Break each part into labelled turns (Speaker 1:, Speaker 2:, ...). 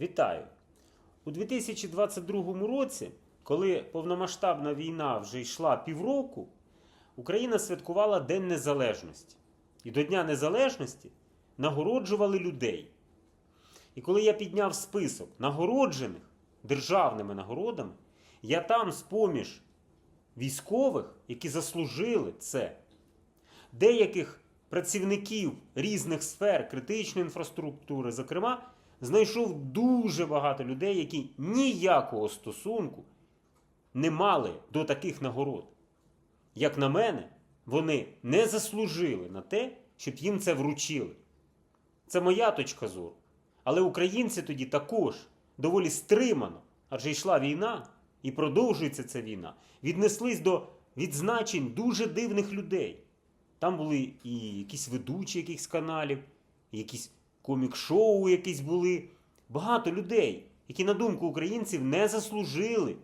Speaker 1: Вітаю! У 2022 році, коли повномасштабна війна вже йшла півроку, Україна святкувала День Незалежності. І до Дня Незалежності нагороджували людей. І коли я підняв список нагороджених державними нагородами, я там з-поміж військових, які заслужили це, деяких працівників різних сфер критичної інфраструктури, зокрема, знайшов дуже багато людей, які ніякого стосунку не мали до таких нагород. Як на мене, вони не заслужили на те, щоб їм це вручили. Це моя точка зору. Але українці тоді також доволі стримано, адже йшла війна і продовжується ця війна, віднеслись до відзначень дуже дивних людей. Там були і якісь ведучі якихось каналів, і якісь комік-шоу якісь були. Багато людей, які, на думку українців, не заслужили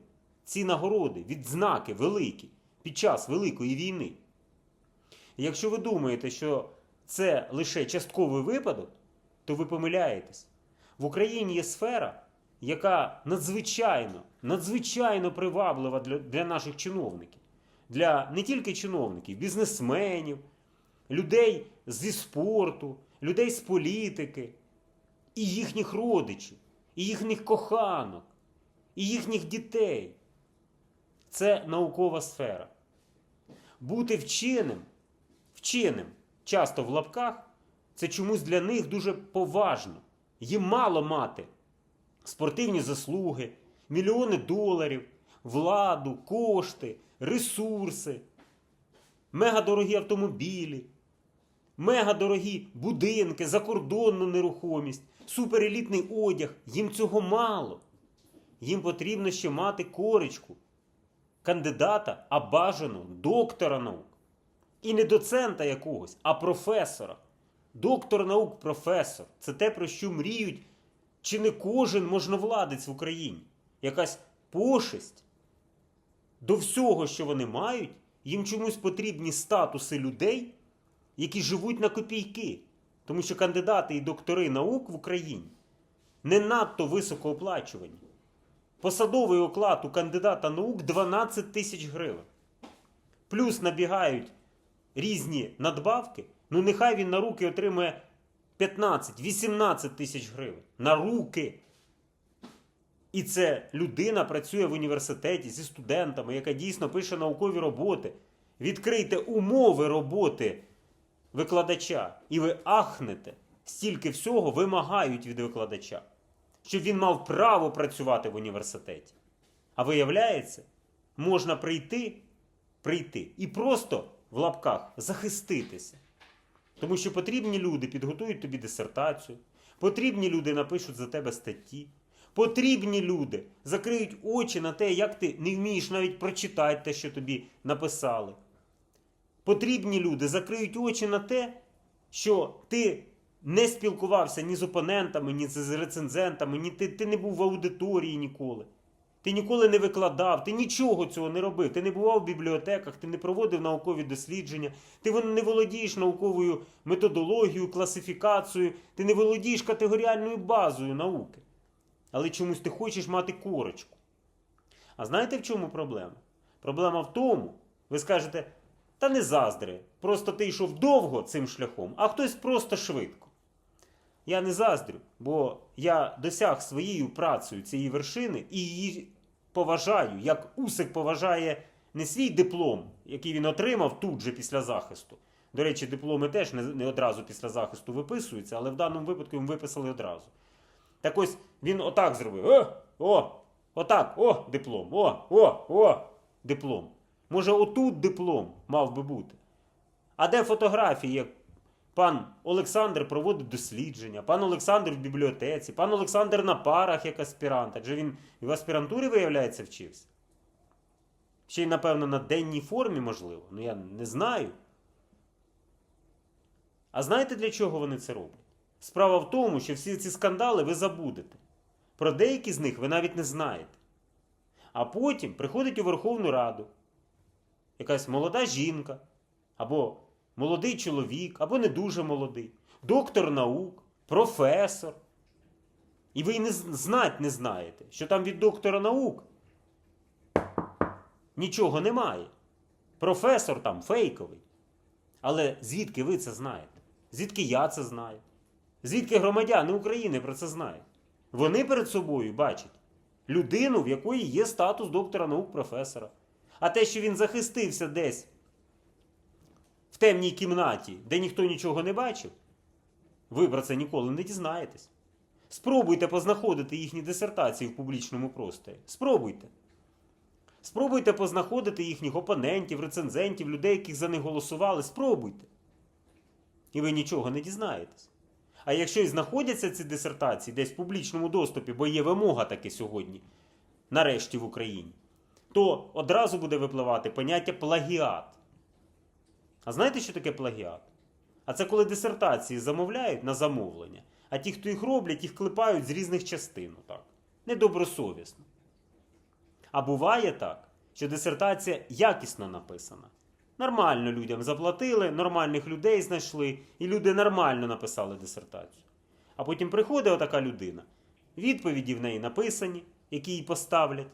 Speaker 1: ці нагороди, відзнаки великі під час Великої війни. Якщо ви думаєте, що це лише частковий випадок, то ви помиляєтесь. В Україні є сфера, яка надзвичайно, надзвичайно приваблива для, для наших чиновників, для не тільки чиновників, бізнесменів, людей зі спорту, людей з політики, і їхніх родичів, і їхніх коханок, і їхніх дітей. Це наукова сфера. Бути вченим, вченим, часто в лапках, це чомусь для них дуже поважно. Їм мало мати спортивні заслуги, мільйони доларів, владу, кошти, ресурси, мегадорогі автомобілі, мегадорогі будинки, закордонну нерухомість, суперелітний одяг. Їм цього мало. Їм потрібно ще мати корочку кандидата, а бажано доктора наук. І не доцента якогось, а професора. Доктор наук, професор це те, про що мріють чи не кожен можновладець в Україні. Якась пошесть до всього, що вони мають, їм чомусь потрібні статуси людей, які живуть на копійки. Тому що кандидати і доктори наук в Україні не надто високо оплачувані. Посадовий оклад у кандидата наук 12 тисяч гривень. Плюс набігають різні надбавки. Ну, нехай він на руки отримує 15-18 тисяч гривень. На руки. І це людина працює в університеті зі студентами, яка дійсно пише наукові роботи. Відкрийте умови роботи викладача, і ви ахнете, стільки всього вимагають від викладача, щоб він мав право працювати в університеті. А виявляється, можна прийти, прийти і просто в лапках захиститися. Тому що потрібні люди підготують тобі дисертацію, потрібні люди напишуть за тебе статті, потрібні люди закриють очі на те, як ти не вмієш навіть прочитати те, що тобі написали. Потрібні люди закриють очі на те, що ти не спілкувався ні з опонентами, ні з рецензентами, ні ти, ти не був в аудиторії ніколи. Ти ніколи не викладав, ти нічого цього не робив. Ти не бував в бібліотеках, ти не проводив наукові дослідження, ти не володієш науковою методологією, класифікацією, ти не володієш категоріальною базою науки. Але чомусь ти хочеш мати корочку. А знаєте в чому проблема? Проблема в тому, ви скажете, та не заздри, просто ти йшов довго цим шляхом, а хтось просто швидко. Я не заздрю, бо я досяг своєю працею цієї вершини і її поважаю, як Усик поважає не свій диплом, який він отримав тут же після захисту. До речі, дипломи теж не, одразу після захисту виписуються, але в даному випадку йому виписали одразу. Так ось він отак зробив. О, о, отак, о, диплом, о, о, о, диплом. Може, отут диплом мав би бути. А де фотографії, як пан Олександр проводить дослідження, пан Олександр в бібліотеці, пан Олександр на парах як аспірант, адже він в аспірантурі, виявляється, вчився. Ще й, напевно, на денній формі, можливо. Ну я не знаю. А знаєте, для чого вони це роблять? Справа в тому, що всі ці скандали ви забудете. Про деякі з них ви навіть не знаєте. А потім приходить у Верховну Раду якась молода жінка, або молодий чоловік, або не дуже молодий, доктор наук, професор. І ви не знать не знаєте, що там від доктора наук нічого немає. Професор там фейковий. Але звідки ви це знаєте? Звідки я це знаю? Звідки громадяни України про це знають? Вони перед собою бачать людину, в якої є статус доктора наук професора. А те, що він захистився десь в темній кімнаті, де ніхто нічого не бачив, ви про це ніколи не дізнаєтесь. Спробуйте познаходити їхні дисертації в публічному просторі. Спробуйте. Спробуйте познаходити їхніх опонентів, рецензентів, людей, яких за них голосували. Спробуйте. І ви нічого не дізнаєтесь. А якщо і знаходяться ці дисертації десь в публічному доступі, бо є вимога таки сьогодні, нарешті в Україні, то одразу буде випливати поняття плагіат. А знаєте, що таке плагіат? А це коли дисертації замовляють на замовлення, а ті, хто їх роблять, їх клепають з різних частин. Так. Недобросовісно. А буває так, що дисертація якісно написана. Нормально людям заплатили, нормальних людей знайшли, і люди нормально написали дисертацію. А потім приходить отака людина, відповіді в неї написані, які їй поставлять.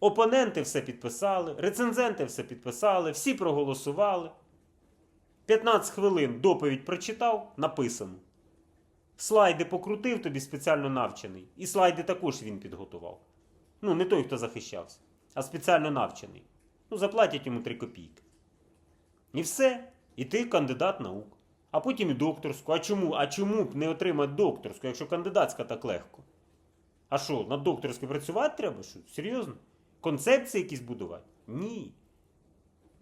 Speaker 1: Опоненти все підписали, рецензенти все підписали, всі проголосували. 15 хвилин доповідь прочитав, написано. Слайди покрутив тобі спеціально навчений. І слайди також він підготував. Ну, не той, хто захищався, а спеціально навчений. Ну, заплатять йому 3 копійки. І все. І ти кандидат наук. А потім і докторську. А чому? А чому б не отримати докторську, якщо кандидатська так легко? А що, над докторською працювати треба? Що? Серйозно? Концепції якісь будувати? Ні.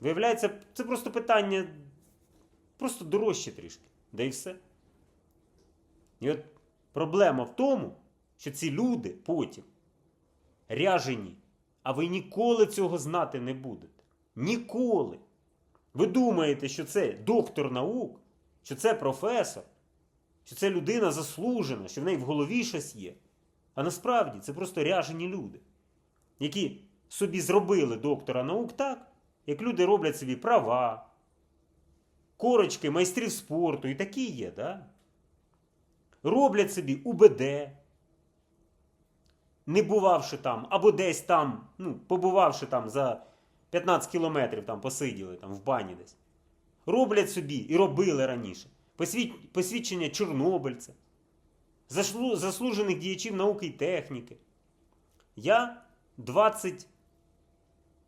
Speaker 1: Виявляється, це просто питання просто дорожче трішки. Да і все. І от проблема в тому, що ці люди потім ряжені, а ви ніколи цього знати не будете. Ніколи. Ви думаєте, що це доктор наук, що це професор, що це людина заслужена, що в неї в голові щось є. А насправді це просто ряжені люди, які собі зробили доктора наук так, як люди роблять собі права, корочки, майстрів спорту і такі є, да? роблять собі УБД, не бувавши там, або десь там, ну, побувавши там за 15 кілометрів, там посиділи там в бані десь. Роблять собі і робили раніше. Посвідчення чорнобильця, заслужених діячів науки і техніки. Я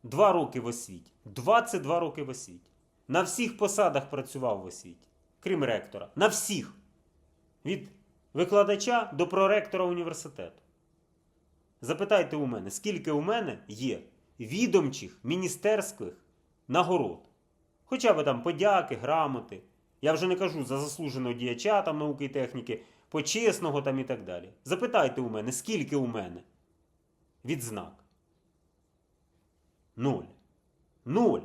Speaker 1: 22 роки в освіті. 22 роки в освіті. На всіх посадах працював в освіті, крім ректора. На всіх. Від викладача до проректора університету. Запитайте у мене, скільки у мене є відомчих міністерських нагород. Хоча б там подяки, грамоти. Я вже не кажу за заслуженого діяча там науки і техніки, почесного там і так далі. Запитайте у мене, скільки у мене відзнак? Нуль. Нуль.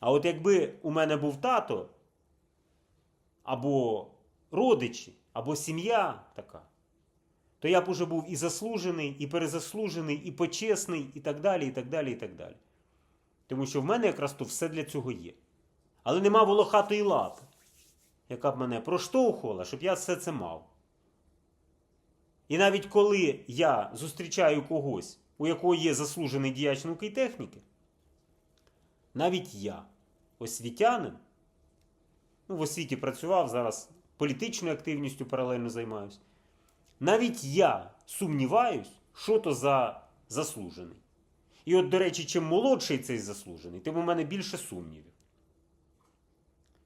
Speaker 1: А от якби у мене був тато, або родичі, або сім'я така, то я б уже був і заслужений, і перезаслужений, і почесний, і так далі, і так далі, і так далі. Тому що в мене якраз то все для цього є. Але нема волохатої лапи, яка б мене проштовхувала, щоб я все це мав. І навіть коли я зустрічаю когось, у якого є заслужений діяч науки і техніки, навіть я, освітянин, ну, в освіті працював, зараз політичною активністю паралельно займаюся. Навіть я сумніваюсь, що то за заслужений. І от, до речі, чим молодший цей заслужений, тим у мене більше сумнівів.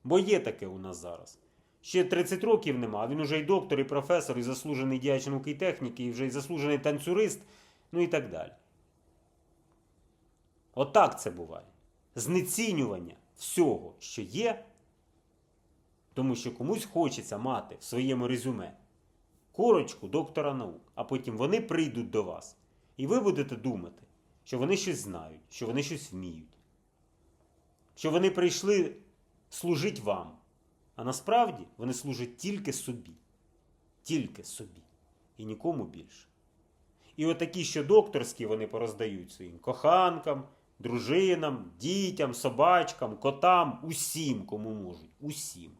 Speaker 1: Бо є таке у нас зараз. Ще 30 років нема, а він уже і доктор, і професор, і заслужений діяч науки і техніки, і вже і заслужений танцюрист, ну і так далі. Отак це буває. Знецінювання всього, що є, тому що комусь хочеться мати в своєму резюме корочку доктора наук, а потім вони прийдуть до вас. І ви будете думати, що вони щось знають, що вони щось вміють, що вони прийшли служити вам. А насправді вони служать тільки собі. Тільки собі. І нікому більше. І отакі, що докторські вони пороздають своїм коханкам, дружинам, дітям, собачкам, котам, усім, кому можуть. Усім.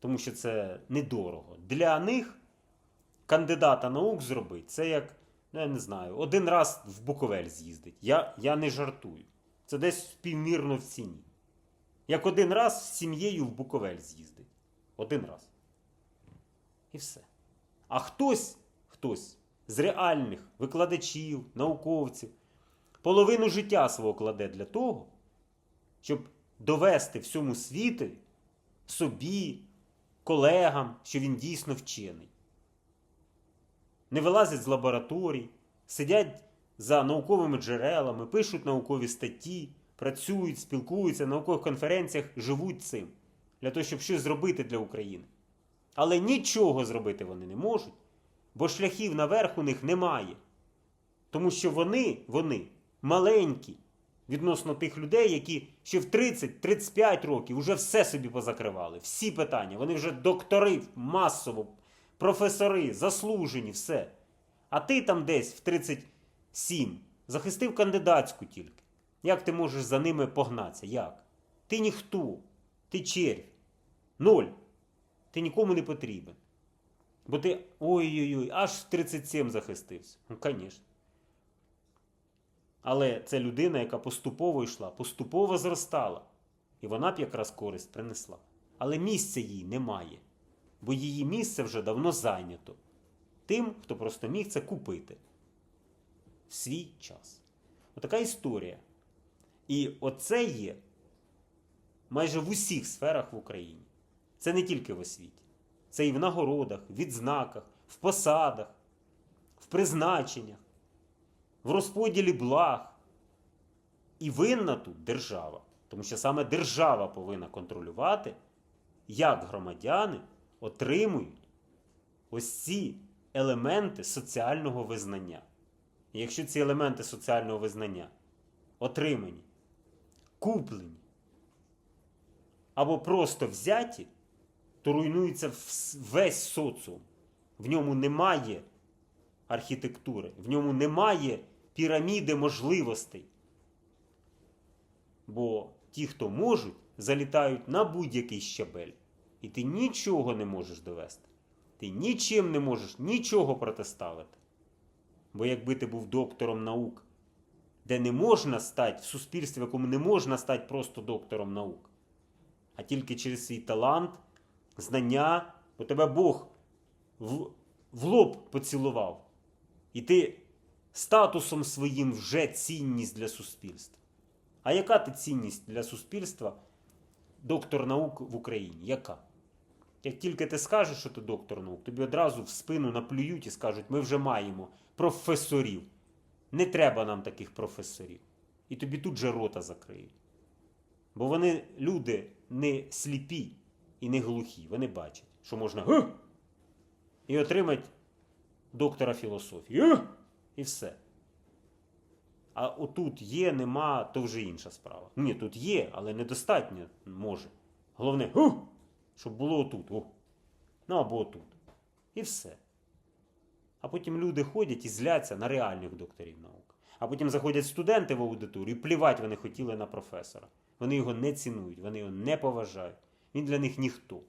Speaker 1: тому що це недорого. Для них кандидата наук зробити це як, ну я не знаю, один раз в Буковель з'їздить. Я, я не жартую. Це десь співмірно в ціні. Як один раз з сім'єю в Буковель з'їздить. Один раз. І все. А хтось, хтось з реальних викладачів, науковців, половину життя свого кладе для того, щоб довести всьому світу, собі, колегам, що він дійсно вчений. Не вилазять з лабораторій, сидять за науковими джерелами, пишуть наукові статті, працюють, спілкуються на наукових конференціях, живуть цим для того, щоб щось зробити для України. Але нічого зробити вони не можуть, бо шляхів наверх у них немає. Тому що вони, вони маленькі відносно тих людей, які ще в 30-35 років вже все собі позакривали. Всі питання. Вони вже доктори масово, професори, заслужені, все. А ти там десь в 37 захистив кандидатську тільки. Як ти можеш за ними погнатися? Як? Ти ніхто, ти червь. Ноль. Ти нікому не потрібен. Бо ти ой-ой-ой, аж в 37 захистився. Ну, звісно. Але це людина, яка поступово йшла, поступово зростала. І вона б якраз користь принесла. Але місця їй немає. Бо її місце вже давно зайнято. Тим, хто просто міг це купити в свій час. Отака історія. І оце є майже в усіх сферах в Україні. Це не тільки в освіті. Це і в нагородах, відзнаках, в посадах, в призначеннях, в розподілі благ. І винна тут держава. Тому що саме держава повинна контролювати, як громадяни отримують ось ці елементи соціального визнання. І якщо ці елементи соціального визнання отримані, куплені або просто взяті, то руйнується весь соціум. В ньому немає архітектури, в ньому немає піраміди можливостей. Бо ті, хто можуть, залітають на будь-який щабель. І ти нічого не можеш довести. Ти нічим не можеш нічого протиставити. Бо якби ти був доктором наук, де не можна стати в суспільстві, в якому не можна стати просто доктором наук, а тільки через свій талант, знання, бо тебе Бог в, в лоб поцілував. І ти статусом своїм вже цінність для суспільства. А яка ти цінність для суспільства, доктор наук в Україні? Яка? Як тільки ти скажеш, що ти доктор наук, тобі одразу в спину наплюють і скажуть, ми вже маємо професорів. Не треба нам таких професорів. І тобі тут же рота закриють. Бо вони люди не сліпі і не глухі. Вони бачать, що можна «Га!» і отримати доктора філософії. «Га!» І все. А отут є, нема, то вже інша справа. Ні, тут є, але недостатньо може. Головне, «Гу!» щоб було отут. О. Ну або отут. І все. А потім люди ходять і зляться на реальних докторів наук. А потім заходять студенти в аудиторію і плівать вони хотіли на професора. Вони його не цінують, вони його не поважають. Він для них ніхто.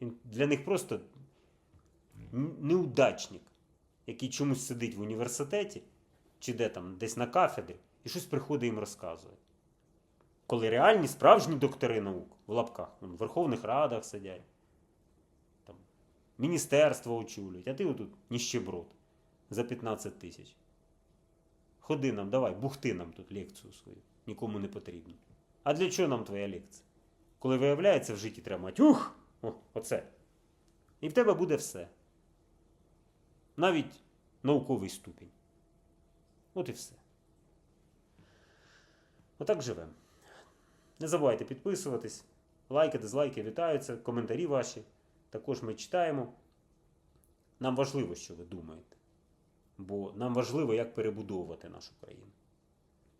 Speaker 1: Він для них просто неудачник, який чомусь сидить в університеті чи де там, десь на кафедрі, і щось приходить їм розказує. Коли реальні справжні доктори наук в лапках, в Верховних Радах сидять, там, міністерство очолюють, а ти отут ніщеброд за 15 тисяч. Ходи нам, давай, бухти нам тут лекцію свою. Нікому не потрібно. А для чого нам твоя лекція? Коли виявляється, в житті треба мати! О, оце. І в тебе буде все. Навіть науковий ступінь. От і все. Отак живемо. Не забувайте підписуватись, лайки, дизлайки вітаються, коментарі ваші. Також ми читаємо. Нам важливо, що ви думаєте. Бо нам важливо, як перебудовувати нашу країну.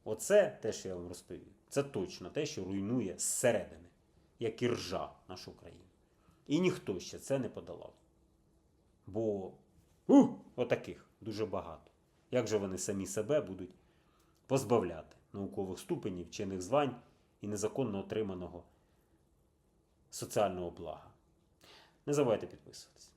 Speaker 1: Оце те, що я вам розповів, це точно те, що руйнує зсередини, як і ржа нашу країну. І ніхто ще це не подолав. Бо у, отаких дуже багато. Як же вони самі себе будуть позбавляти наукових ступенів, вчених звань і незаконно отриманого соціального блага? Не забувайте підписуватись.